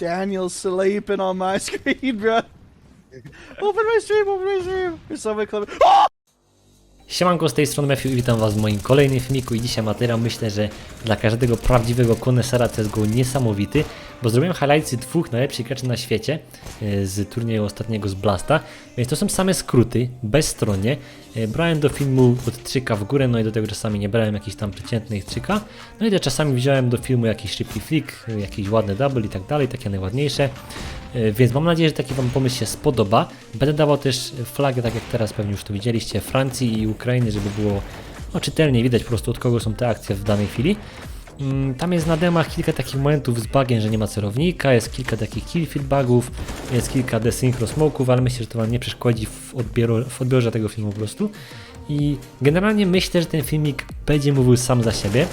Daniel's sleeping on my screen, bro. Open my stream, open my stream. There's someone coming. Siemanko, z tej strony Matthew i witam was w moim kolejnym filmiku i dzisiaj materiał myślę, że dla każdego prawdziwego konesera CSGO niesamowity, bo zrobiłem highlights dwóch najlepszych graczy na świecie e, z turnieju ostatniego z Blasta, więc to są same skróty, bezstronnie. E, Brałem do filmu od 3K w górę, no i do tego czasami nie brałem jakichś tam przeciętnych 3K, no i też czasami wziąłem do filmu jakiś szybki flick, jakiś ładny double i tak dalej, takie najładniejsze. E, Więc mam nadzieję, że taki Wam pomysł się spodoba. Będę dawał też flagę, tak jak teraz pewnie już to widzieliście, Francji i Ukrainy, żeby było no, czytelnie widać po prostu od kogo są te akcje w danej chwili. Mm, Tam jest na demach kilka takich momentów z bugiem, że nie ma celownika, jest kilka takich killfield bugów, jest kilka desynchro smoków, ale myślę, że to Wam nie przeszkodzi w, odbioru, w odbiorze tego filmu po prostu. I generalnie myślę, że ten filmik będzie mówił sam za siebie.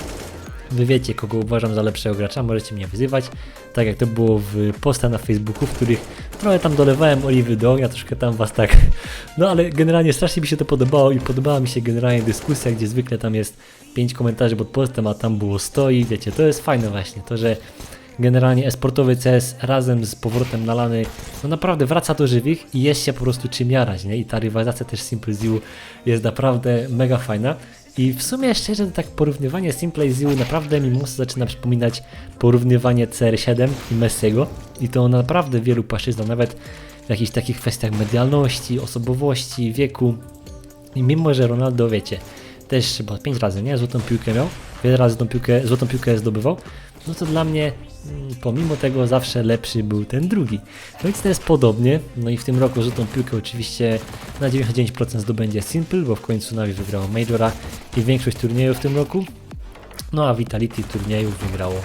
Wy wiecie, kogo uważam za lepszego gracza, możecie mnie wyzywać, tak jak to było w postach na Facebooku, w których trochę tam dolewałem oliwy do ognia, troszkę tam was tak, no ale generalnie strasznie mi się to podobało i podobała mi się generalnie dyskusja, gdzie zwykle tam jest 5 komentarzy pod postem, a tam było 100 i wiecie, to jest fajne właśnie, to że generalnie esportowy CS razem z powrotem na lany, no naprawdę wraca do żywych i jest się po prostu czym jarać, nie? I ta rywalizacja też Simple Ziu jest naprawdę mega fajna. I w sumie szczerze to tak porównywanie Simple Ziu naprawdę mi mocno zaczyna przypominać porównywanie CR7 i Messiego i to naprawdę wielu płaszczyznach, nawet w jakichś takich kwestiach medialności, osobowości, wieku. I mimo, że Ronaldo, wiecie, też chyba 5 razy, nie? Złotą piłkę miał, wiele razy tą piłkę, złotą piłkę zdobywał, no to dla mnie mm, pomimo tego zawsze lepszy był ten drugi. No i to jest podobnie, no i w tym roku złotą piłkę oczywiście na 99% zdobędzie Simple, bo w końcu Navi wygrało Majora i większość turniejów w tym roku, no a Vitality turniejów wygrało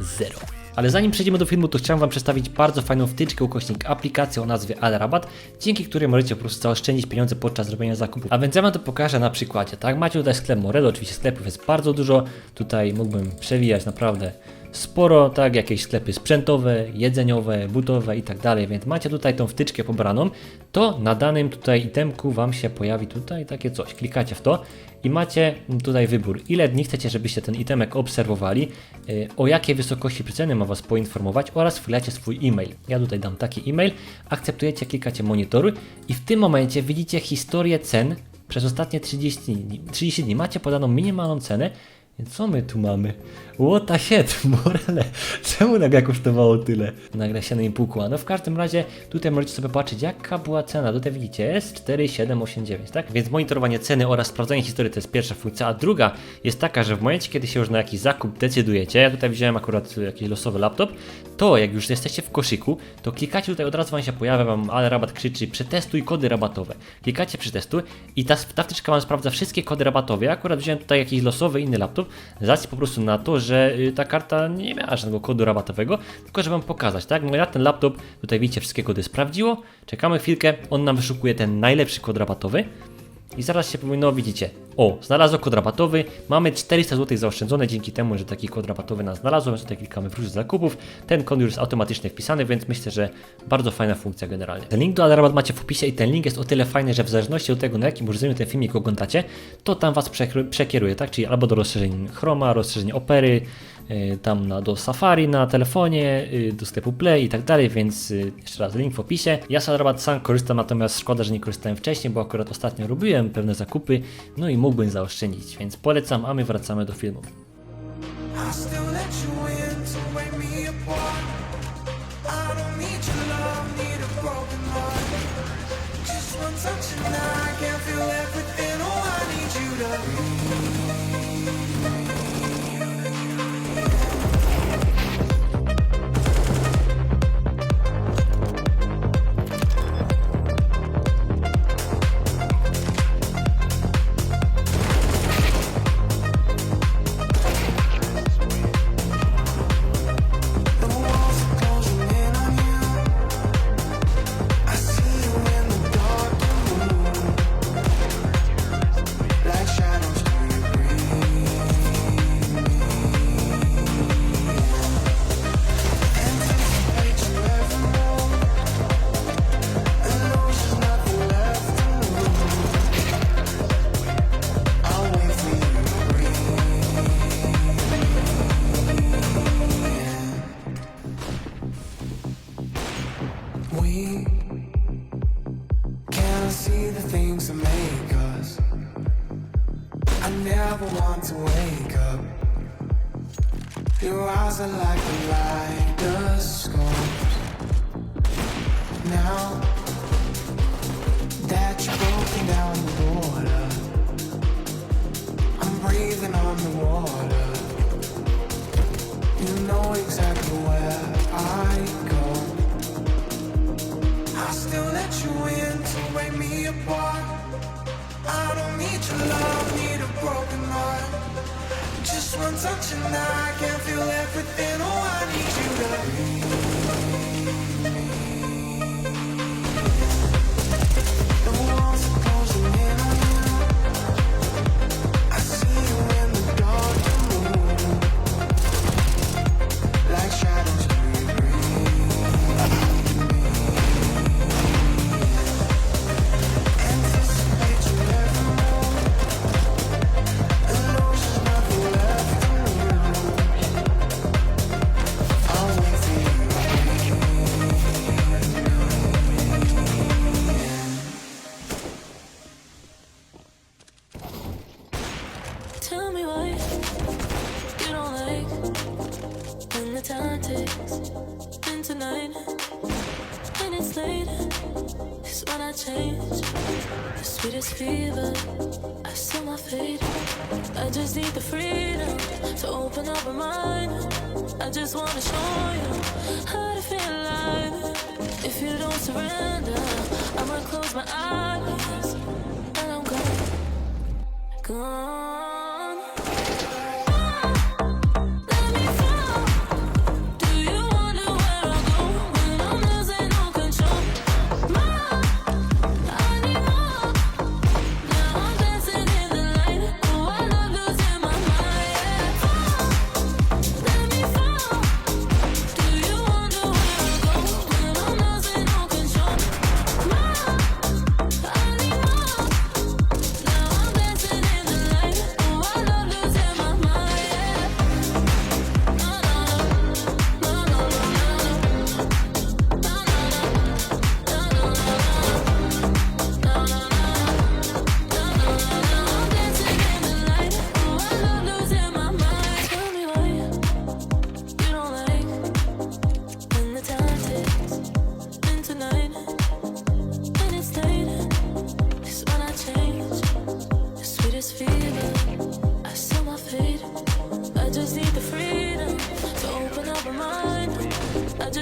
0. Ale zanim przejdziemy do filmu, to chciałem Wam przedstawić bardzo fajną wtyczkę ukośnik aplikację o nazwie Alrabat, dzięki której możecie po prostu zaoszczędzić pieniądze podczas robienia zakupów. A więc ja Wam to pokażę na przykładzie, tak? Macie tutaj sklep Morelo, oczywiście sklepów jest bardzo dużo, tutaj mógłbym przewijać naprawdę sporo, tak, jakieś sklepy sprzętowe, jedzeniowe, butowe i tak dalej, więc macie tutaj tą wtyczkę pobraną, to na danym tutaj itemku Wam się pojawi tutaj takie coś, klikacie w to i macie tutaj wybór, ile dni chcecie, żebyście ten itemek obserwowali, yy, o jakiej wysokości przeceny ma Was poinformować oraz wklejacie swój e-mail. Ja tutaj dam taki e-mail, akceptujecie, klikacie monitoruj i w tym momencie widzicie historię cen przez ostatnie 30 dni. 30 dni macie podaną minimalną cenę, co my tu mamy? What the shit, Morele, czemu nagle kosztowało tyle? Nagle się na nim półkła. No w każdym razie tutaj możecie sobie patrzeć jaka była cena. Tutaj widzicie jest 4789, tak? Więc monitorowanie ceny oraz sprawdzanie historii to jest pierwsza funkcja, a druga jest taka, że w momencie kiedy się już na jakiś zakup decydujecie, ja tutaj wziąłem akurat jakiś losowy laptop, to jak już jesteście w koszyku, to klikacie tutaj od razu wam się pojawia wam ale rabat krzyczy przetestuj kody rabatowe. Klikacie przetestuj i ta, ta wtyczka wam sprawdza wszystkie kody rabatowe. Ja akurat wziąłem tutaj jakiś losowy inny laptop, z racji po prostu na to, że y, ta karta nie miała żadnego kodu rabatowego, tylko żeby wam pokazać, tak? No ten laptop, tutaj widzicie wszystkie kody sprawdziło, czekamy chwilkę, on nam wyszukuje ten najlepszy kod rabatowy. I zaraz się powinno, widzicie, o, znalazło kod rabatowy, mamy 400 zł zaoszczędzone dzięki temu, że taki kod rabatowy nas znalazło, więc tutaj klikamy wróć zakupów, ten kod już jest automatycznie wpisany, więc myślę, że bardzo fajna funkcja generalnie. Ten link do Alrabat macie w opisie i ten link jest o tyle fajny, że w zależności od tego, na jakim urządzeniu ten filmik oglądacie, to tam was przekieruje, tak, czyli albo do rozszerzeń Chroma, rozszerzeń Opery, y, tam na, do Safari na telefonie, y, do sklepu Play i tak dalej, więc y, jeszcze raz link w opisie. Ja z Alrabat sam korzystam, natomiast szkoda, że nie korzystałem wcześniej, bo akurat ostatnio robiłem pewne zakupy, no i mógłbym zaoszczędzić, więc polecam, a my wracamy do filmu. I still see the things that make us. I never want to wake up. Your eyes are like the kaleidoscopes. Now that you're broken down the border, I'm breathing on the water. one touch and I can feel everything. Oh, I need you to breathe. When it's late, it's when I change. The sweetest fever, I saw my fate. I just need the freedom to open up my mind. I just wanna show you how to feel alive. If you don't surrender, I'ma close my eyes and I'm gone. Gone.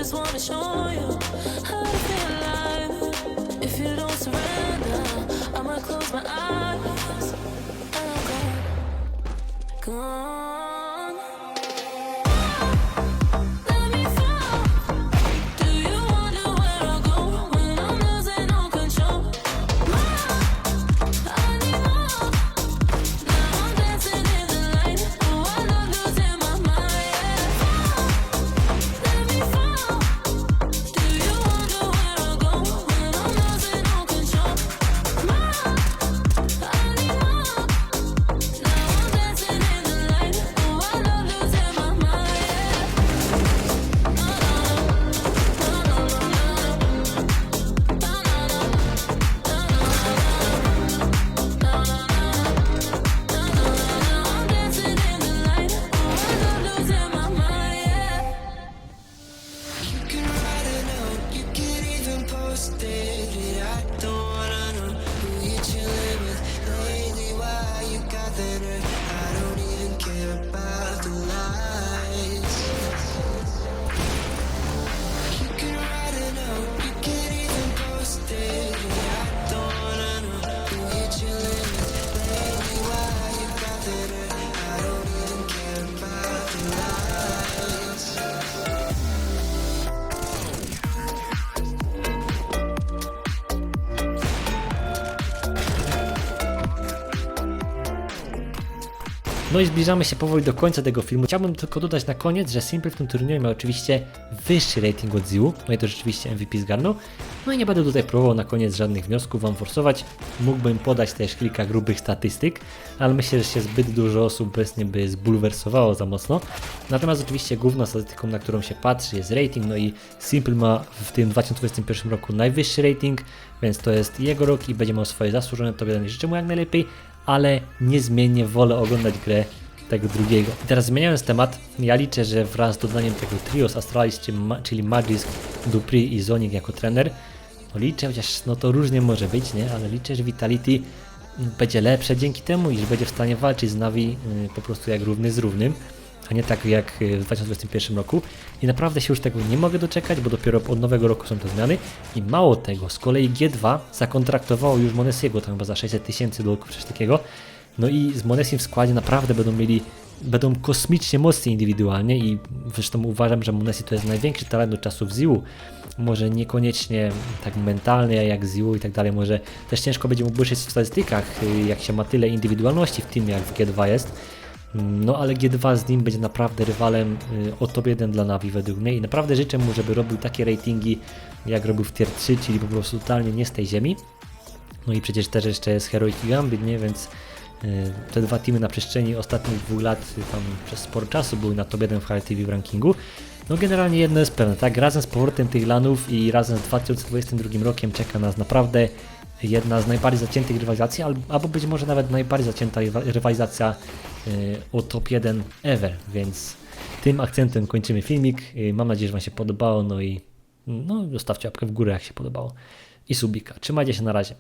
just wanna show you how to feel alive. If you don't surrender, I'ma close my eyes oh, and I'm gone. gone. did it, I don't No i zbliżamy się powoli do końca tego filmu. Chciałbym tylko dodać na koniec, że Simple w tym turnieju miał oczywiście wyższy rating od Ziu, no i to rzeczywiście MVP zgarnął. No i nie będę tutaj próbował na koniec żadnych wniosków wam forsować. Mógłbym podać też kilka grubych statystyk, ale myślę, że się zbyt dużo osób obecnie by zbulwersowało za mocno. Natomiast oczywiście główną statystyką, na którą się patrzy jest rating, no i Simple ma w tym 2021 roku najwyższy rating, więc to jest jego rok i będzie miał swoje zasłużone, to jeden życzę mu jak najlepiej, ale niezmiennie wolę oglądać grę tego drugiego. I teraz zmieniając temat, ja liczę, że wraz z dodaniem tego trio z Astralis, czyli, Ma- czyli Magisk, Dupri i Zonik jako trener, no liczę, chociaż no to różnie może być, nie? Ale liczę, że Vitality będzie lepsze dzięki temu i że będzie w stanie walczyć z Navi y, po prostu jak równy z równym, a nie tak jak y, w 2021 roku. I naprawdę się już tego nie mogę doczekać, bo dopiero od nowego roku są te zmiany. I mało tego, z kolei G2 zakontraktowało już Monesiego tam chyba za 600 tysięcy dolków, coś takiego. No i z Monesim w składzie naprawdę będą mieli będą kosmicznie mocni indywidualnie i zresztą uważam, że Monesi to jest największy talent do czasów ZIU. Może niekoniecznie tak mentalny jak ZIU i tak dalej, może też ciężko będzie mu błyszczeć w statystykach, y, jak się ma tyle indywidualności w tym jak w G2 jest. No ale G2 z nim będzie naprawdę rywalem y, o top 1 dla Navi według mnie i naprawdę życzę mu, żeby robił takie ratingi jak robił w tier 3, czyli po prostu totalnie nie z tej ziemi. No i przecież też jeszcze jest Heroic i Gambit, nie? Więc y, te dwa teamy na przestrzeni ostatnich dwóch lat y, tam przez sporo czasu były na top 1 w HLTV w rankingu. No generalnie jedno jest pewne, tak? Razem z powrotem tych lanów i razem z 2022 rokiem czeka nas naprawdę jedna z najbardziej zaciętych rywalizacji, al- albo być może nawet najbardziej zacięta rywa- rywalizacja y, o top 1 ever, więc tym akcentem kończymy filmik. Y, Mam nadzieję, że Wam się podobało, no i no, zostawcie łapkę w górę, jak się podobało. I subika. Trzymajcie się na razie.